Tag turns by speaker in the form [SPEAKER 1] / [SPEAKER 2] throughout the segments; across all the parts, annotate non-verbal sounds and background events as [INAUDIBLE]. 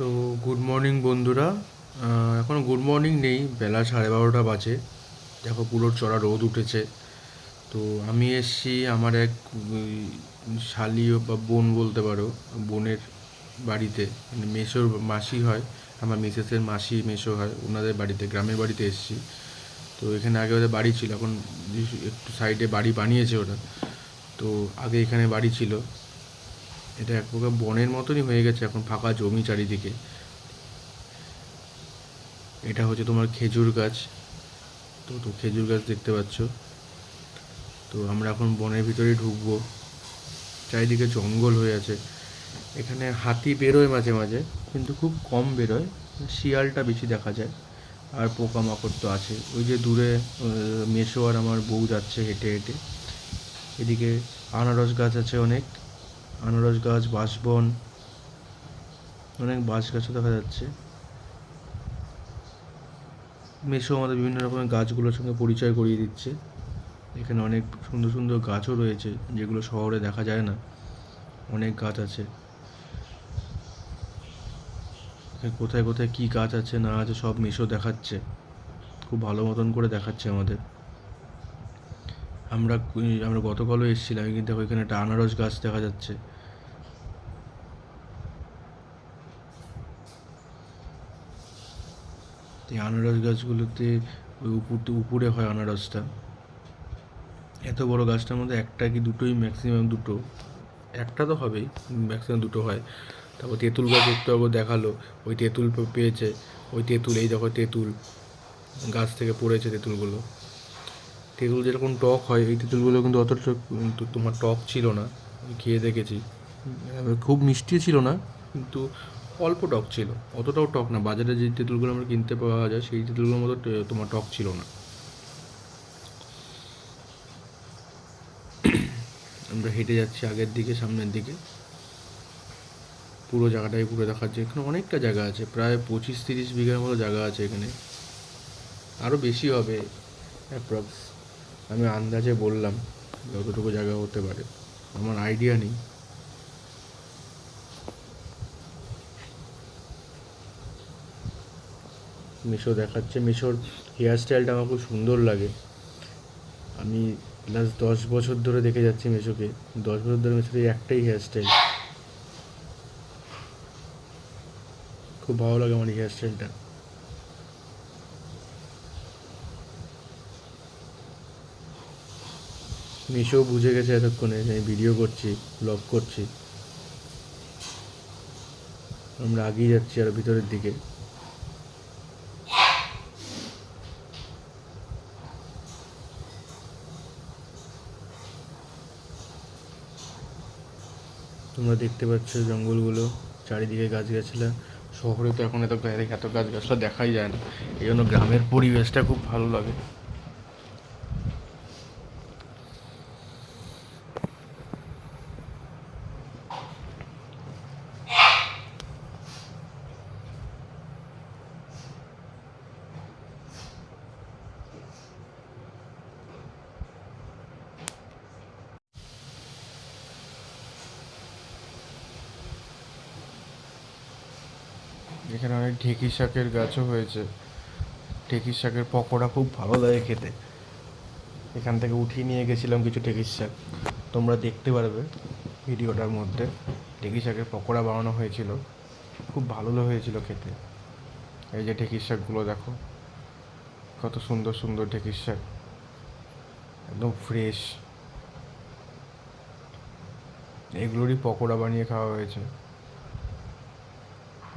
[SPEAKER 1] তো good morning বন্ধুরা। এখনও গুড মর্নিং নেই বেলা সাড়ে বারোটা বাজে। দেখো পুরো চড়া রোদ উঠেছে। তো আমি এসছি আমার এক উম, শালি বা বোন বলতে পারো বোনের বাড়িতে। মানে মেসোর মাসি হয় আমার মিসেসের মাসি মেসো হয় ওনাদের বাড়িতে গ্রামের বাড়িতে এসছি। তো এখানে আগে ওদের বাড়ি ছিল এখন একটু সাইডে বাড়ি বানিয়েছে ওরা। তো আগে এখানে বাড়ি ছিল। এটা এক প্রকার বনের মতনই হয়ে গেছে এখন ফাঁকা জমি চারিদিকে। এটা হচ্ছে তোমার খেজুর গাছ। তো তো খেজুর গাছ দেখতে পাচ্ছ। তো আমরা এখন বনের ভিতরে ঢুকবো। চারিদিকে জঙ্গল হয়ে আছে। এখানে হাতি বেরোয় মাঝে মাঝে, কিন্তু খুব কম বেরোয়। শিয়ালটা বেশি দেখা যায়। আর পোকামাকড় তো আছে। ওই যে দূরে মেসো আর আমার বউ যাচ্ছে হেঁটে হেঁটে। এদিকে আনারস গাছ আছে অনেক। আনারস গাছ, বাঁশবন, অনেক বাঁশ গাছও দেখা যাচ্ছে। মেসো আমাদের বিভিন্ন রকমের গাছগুলোর সঙ্গে পরিচয় করিয়ে দিচ্ছে। এখানে অনেক সুন্দর সুন্দর গাছও রয়েছে, যেগুলো শহরে দেখা যায় না। অনেক গাছ আছে। কোথায় কোথায় কী গাছ আছে না আছে সব মেসো দেখাচ্ছে। খুব ভালো মতন করে দেখাচ্ছে আমাদের। আমরা আমরা গতকালও এসেছিলাম কিন্তু ওইখানে একটা আনারস গাছ দেখা যাচ্ছে। এই আনারস গাছগুলোতে ওই উপর উপরে হয় আনারসটা। এত বড় গাছটার মধ্যে একটা কি দুটোই ম্যাক্সিমাম দুটো। একটা তো হবেই ম্যাক্সিমাম দুটো হয়। তারপর তেঁতুল গাছ একটু আগে দেখাল, ওই তেঁতুল পেয়েছে। ওই তেঁতুল, এই দেখো তেঁতুল, গাছ থেকে পড়েছে তেঁতুলগুলো। তেঁতুল যেরকম টক হয়, এই তেঁতুলগুলো কিন্তু অতটা তোমার টক ছিল না। আমি খেয়ে দেখেছি। খুব মিষ্টি ছিল না, কিন্তু অল্প টক ছিল। অতটাও টক না। বাজারে যে তেঁতুলগুলো আমরা কিনতে পাওয়া যায়, সেই তেঁতুলগুলোর মতো তোমার টক ছিল না। [COUGHS] আমরা হেঁটে যাচ্ছি আগের দিকে, সামনের দিকে। পুরো জায়গাটাই ঘুরে দেখাচ্ছে। এখানে অনেকটা জায়গা আছে। প্রায় পঁচিশ তিরিশ বিঘার মতো জায়গা আছে এখানে। আরও বেশি হবে অ্যাপ্রক্স আমি আন্দাজে বললাম যতটুকু জায়গা হতে পারে। আমার আইডিয়া নেই। মিশো দেখাচ্ছে। মিশোর হেয়ার স্টাইলটা আমার খুব সুন্দর লাগে। আমি লাস্ট দশ বছর ধরে দেখে যাচ্ছি মিশোকে। দশ বছর ধরে মিশোর একটাই হেয়ার স্টাইল খুব ভালো লাগে আমার এই মিশো বুঝে গেছে এতক্ষণে যে আমি ভিডিও করছি ব্লগ করছি। আমরা আগিয়ে যাচ্ছি আরও ভিতরের দিকে। তোমরা দেখতে পাচ্ছ জঙ্গলগুলো, চারিদিকে গাছগাছলা। শহরে তো এখন এত এত গাছগাছলা দেখাই যায় না। এই জন্য গ্রামের পরিবেশটা খুব ভালো লাগে। এখানে অনেক ঢেঁকি শাকের গাছও হয়েছে। ঢেঁকির শাকের পকোড়া খুব ভালো লাগে খেতে। এখান থেকে উঠিয়ে নিয়ে গেছিলাম কিছু ঢেঁকির শাক। তোমরা দেখতে পারবে ভিডিওটার মধ্যে ঢেঁকি শাকের পকোড়া বানানো হয়েছিল। খুব ভালো হয়েছিল খেতে। এই যে ঢেঁকির শাকগুলো দেখো, কত সুন্দর সুন্দর ঢেঁকির শাক। একদম ফ্রেশ এগুলোরই পকোড়া বানিয়ে খাওয়া হয়েছে।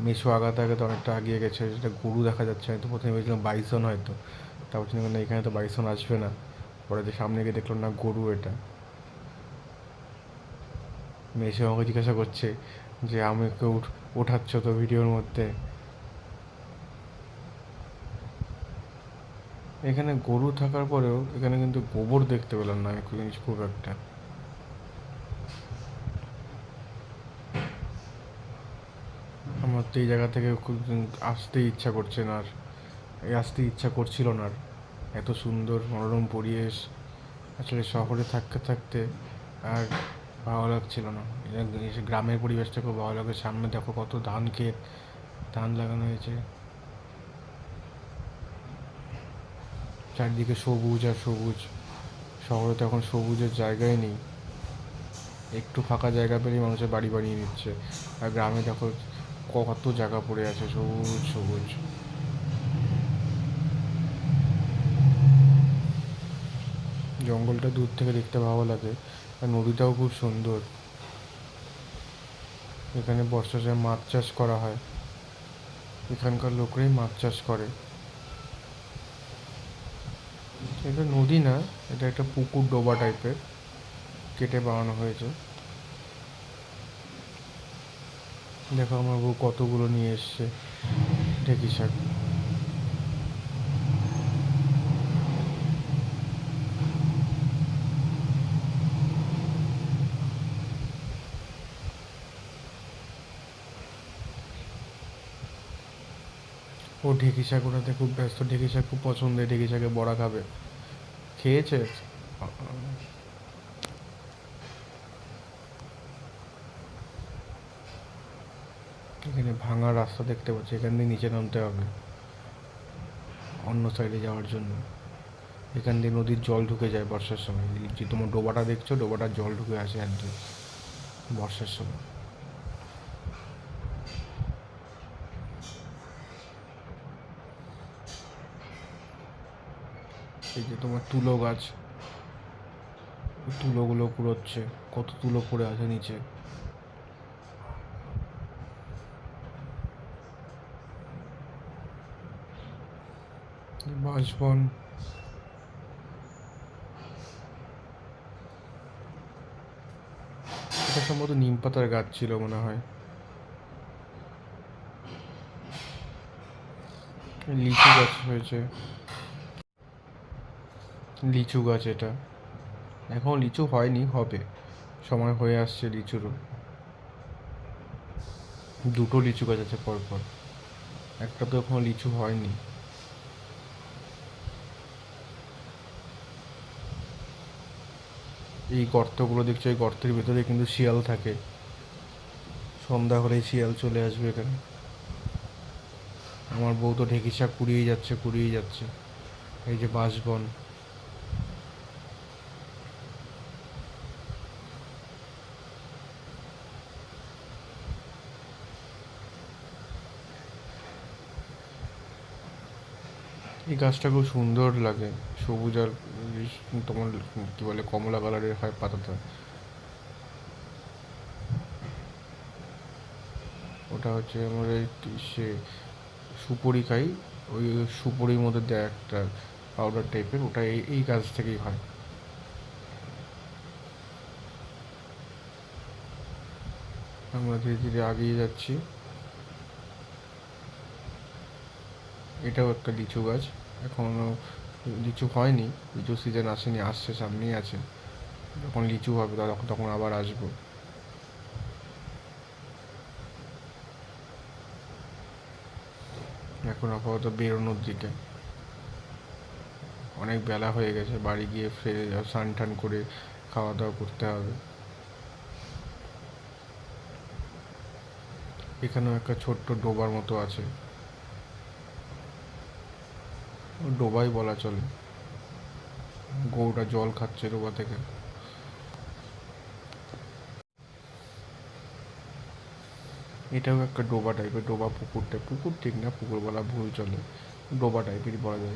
[SPEAKER 1] মেশো আগাতে আগে তো অনেকটা আগিয়ে গেছে, যেটা গরু দেখা যাচ্ছে, আমি তো প্রথমে ভেবেছিলাম বাইসন হয়তো, তারপর চিন্তা করলাম এখানে তো বাইসন আসবে না, পরে যে সামনে গিয়ে দেখলাম না গরু এটা। মেশো আমাকে জিজ্ঞাসা করছে যে আমাকে ওঠাচ্ছ তো ভিডিওর মধ্যে? এখানে গরু থাকার পরেও এখানে কিন্তু গোবর দেখতে পেলাম না, আমি জিনিস খুব একটা। আমার তো এই জায়গা থেকে আসতে ইচ্ছা করছে না আর আসতে ইচ্ছা করছিল না আর। এত সুন্দর মনোরম পরিবেশ, আসলে শহরে থাকতে থাকতে আর ভালো লাগছিল না। গ্রামের পরিবেশটা খুব ভালো লাগে সামনে দেখো কত ধান ক্ষেত, ধান লাগানো হয়েছে। চারদিকে সবুজ আর সবুজ, শহরে তো এখন সবুজের জায়গাই নেই। একটু ফাঁকা জায়গা পেলেই মানুষের বাড়ি বানিয়ে নিচ্ছে আর গ্রামে দেখো কত জায়গা পড়ে আছে, সবুজ সবুজ। জঙ্গলটা দূর থেকে দেখতে ভালো লাগে, আর নদীটাও খুব সুন্দর। এখানে বর্ষার সময় মাছ চাষ করা হয়। এখানকার লোকরাই মাছ চাষ করে। এটা নদী না, এটা একটা পুকুর ডোবা টাইপের কেটে বানানো হয়েছে। দেখো আমার বউ কতগুলো নিয়ে এসছে। ঢেকি শাক ও ঢেকি শাক ওটাতে খুব ব্যস্ত। ঢেকি শাক খুব পছন্দের। ঢেকি শাকে বড়া খাবে। খেয়েছে? এখানে ভাঙা রাস্তা দেখতে পাচ্ছি, এখান দিয়ে নিচে নামতে হবে। অন্য সাইডে যাওয়ার জন্য। এখান দিয়ে নদীর জল ঢুকে যায় বর্ষার সময়। যে তোমার ডোবাটা দেখছ, ডোবাটার জল ঢুকে আসে একদম বর্ষার সময়। এই যে তোমার তুলো গাছ, তুলোগুলো কুড়োচ্ছে, কত তুলো পড়ে আছে নিচে। বাঁশবন এটা সম্ভবত নিম পাতার গাছ ছিল মনে হয়। লিচু গাছ হয়েছে। লিচু গাছ এটা। এখন লিচু হয়নি, হবে। সময় হয়ে আসছে লিচুরও। দুটো লিচু গাছ আছে পরপর। একটা তো এখনও লিচু হয়নি। এই গর্তগুলো দেখছ, এই গর্তের ভেতরে কিন্তু শিয়াল থাকে। সন্ধ্যা হলেই শিয়াল চলে আসবে এখানে। আমার বউ তো ঢেকিসা শাক কুড়িয়েই যাচ্ছে কুড়িয়েই যাচ্ছে। এই যে বাঁশবন। এই গাছটা খুব সুন্দর লাগে, সবুজ আর তোমার কি বলে, কমলা কালারের হয় পাতাটা। ওটা হচ্ছে আমার সে সুপুরি খাই ওই সুপুরির মধ্যে দেয় একটা পাউডার টাইপের ওটা এই এই গাছ থেকেই হয়। আমরা ধীরে ধীরে আগিয়ে যাচ্ছি। এটাও একটা লিচু গাছ, এখনও লিচু হয়নি লিচু সিজন আসেনি, আসছে, সামনেই আছে। যখন লিচু হবে তখন তখন আবার আসব। এখন আপাতত বেরোনোর দিকে। অনেক বেলা হয়ে গেছে, বাড়ি গিয়ে ফিরে স্নান টান করে খাওয়া দাওয়া করতে হবে। এখানেও একটা ছোট্ট ডোবার মতো আছে ও ডোবাই বলা চলে। গৌটা জল খাচ্ছে ডোবা থেকে। এটাও একটা ডোবা টাইপের ডোবা পুকুরটা পুকুর ঠিক না পুকুর বলা ভুল চলে। ডোবা টাইপেরই বলা যায়।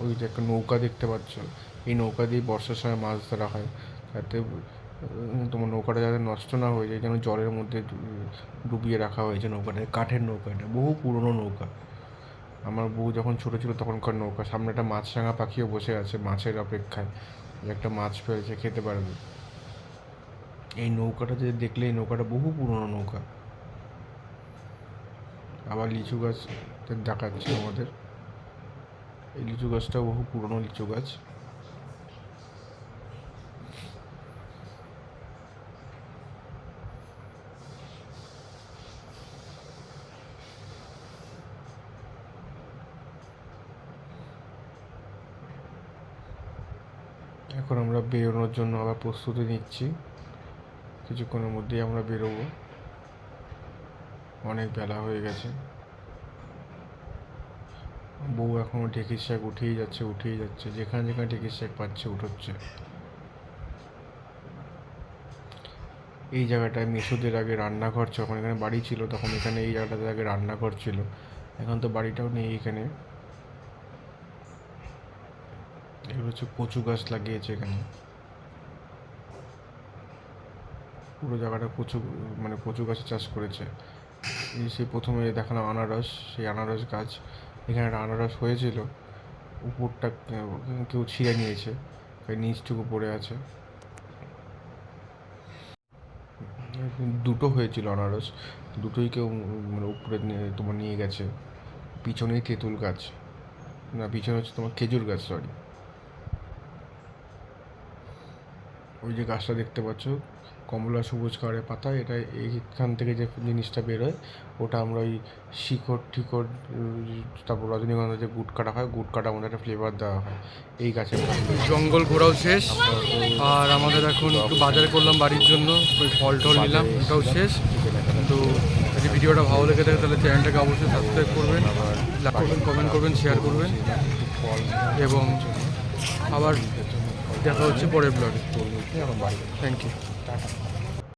[SPEAKER 1] ওই যে একটা নৌকা দেখতে পাচ্ছ। এই নৌকা দিয়ে বর্ষার সময় মাছ ধরা হয়। উম, তোমার নৌকাটা যাতে নষ্ট না হয়ে যায় যেন জলের মধ্যে ডুবিয়ে রাখা হয়েছে নৌকাটা কাঠের নৌকা এটা বহু পুরনো নৌকা। আমার বউ যখন ছোটো ছিল তখনকার নৌকা, সামনে একটা মাছরাঙা পাখিও বসে আছে মাছের অপেক্ষায়। যে একটা মাছ পেয়েছে খেতে পারবে। এই নৌকাটা যে দেখলে, এই নৌকাটা বহু পুরনো নৌকা। আবার লিচু গাছ দেখাচ্ছে আমাদের। এই লিচু গাছটা বহু পুরনো লিচু গাছ। এখন আমরা বেরোনোর জন্য আবার প্রস্তুতি নিচ্ছি। কিছুক্ষণের মধ্যেই আমরা বেরোবো। অনেক বেলা হয়ে গেছে। বউ এখনও ঢেকির শাক উঠেই যাচ্ছে উঠেই যাচ্ছে। যেখানে যেখানে ঢেকির শাক পাচ্ছে, উঠোচ্ছে। এই জায়গাটায় মেসোদের আগে রান্নাঘর ছিল। যখন এখানে বাড়ি ছিল, তখন এখানে এই জায়গাটাতে আগে রান্নাঘর ছিল। এখন তো বাড়িটাও নেই এখানে। এগুলো হচ্ছে কচু গাছ লাগিয়েছে এখানে। পুরো জায়গাটা কচু মানে কচু গাছের চাষ করেছে। এই সেই প্রথমে দেখালাম আনারস, সেই আনারস গাছ। এখানে একটা আনারস হয়েছিল, উপরটা কেউ ছিঁড়ে নিয়েছে নিচটুকু পড়ে আছে। দুটো হয়েছিল আনারস, দুটোই কেউ মানে উপরে তোমার নিয়ে গেছে। পিছনেই তেঁতুল গাছ, না, পিছনে হচ্ছে তোমার খেজুর গাছ সরি ওই যে গাছটা দেখতে পাচ্ছ কমলা সবুজ কালারের পাতা এটা এইখান থেকে যে জিনিসটা বেরোয় ওটা আমরা ওই শিকড় ঠিকড় তারপর রজনীগন্ধা যে গুট কাটা হয় গুট কাটা মধ্যে একটা ফ্লেভার দেওয়া হয় এই গাছের
[SPEAKER 2] জঙ্গল ঘোরাও শেষ আর আমাদের এখন একটু বাজার করলাম বাড়ির জন্য ওই ফল টল নিলাম ওটাও শেষ। তো যদি ভিডিওটা ভালো লেগে থাকে তাহলে চ্যানেলটাকে অবশ্যই সাবস্ক্রাইব করবেন লাইক করবেন কমেন্ট করবেন শেয়ার করবেন
[SPEAKER 1] ফল
[SPEAKER 2] এবং আবার দেখা হচ্ছে পরের ব্লগে থ্যাংক ইউ